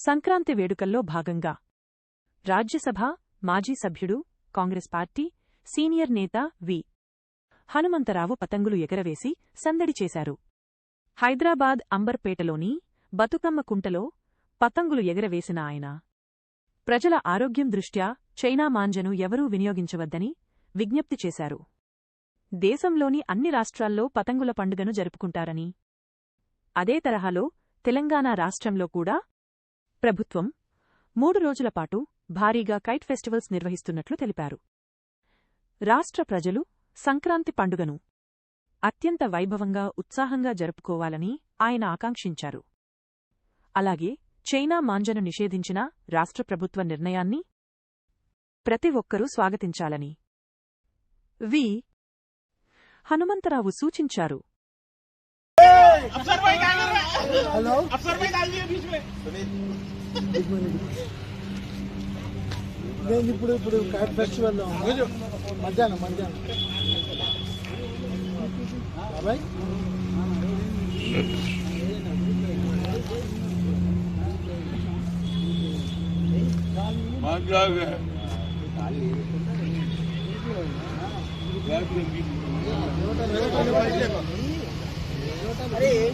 సంక్రాంతి వేడుకల్లో భాగంగా రాజ్యసభ మాజీ సభ్యుడు కాంగ్రెస్ పార్టీ సీనియర్ నేత వి. హనుమంతరావు పతంగులు ఎగరవేసి సందడి చేశారు. హైదరాబాద్ అంబర్పేటలోని బతుకమ్మ కుంటలో పతంగులు ఎగరవేసిన ఆయన. ప్రజల ఆరోగ్యం దృష్ట్యా చైనా మాంజను ఎవరూ వినియోగించవద్దని విజ్ఞప్తి చేశారు. దేశంలోని అన్ని రాష్ట్రాల్లో పతంగుల పండుగను జరుపుకుంటారని. అదే తరహాలో తెలంగాణ రాష్ట్రంలో కూడా ప్రభుత్వం మూడు రోజుల పాటు భారీగా కైట్ ఫెస్టివల్స్ నిర్వహిస్తున్నట్లు తెలిపారు. రాష్ట్ర ప్రజలు సంక్రాంతి పండుగను అత్యంత వైభవంగా ఉత్సాహంగా జరుపుకోవాలని ఆయన ఆకాంక్షించారు. అలాగే చైనా మాంజను నిషేధించిన రాష్ట్ర ప్రభుత్వ నిర్ణయాన్ని ప్రతి ఒక్కరూ స్వాగతించాలని వి. హనుమంతరావు సూచించారు. अफसर भाई क्या कर रहे हैं हेलो अफसर भाई डाल दिए बीच में एक मिनट నేను ఇప్పుడు ఇప్పుడు కైట్ ఫెస్టివల్లో ఉన్నా. మధ్యాహ్నం మధ్యాహ్నం బాబాయ్ మాట్లాడే బాబా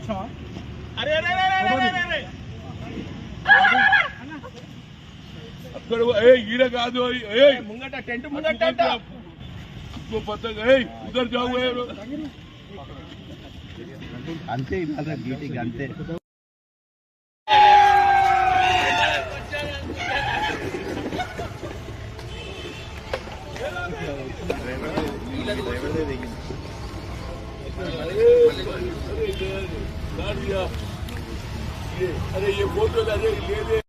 చూసావా? అరే అరే అరే అక్కడ ఏ ఈడ కాదు ఏ ముంగట టెంట్ ముంగట ఇద్దరు జాబు అంతే ఇవాళ గీటింగ్ అంతే. డ్రైవర్ డ్రైవర్ దిగింది అదే ఏ ఫోటోలు అదే లేదే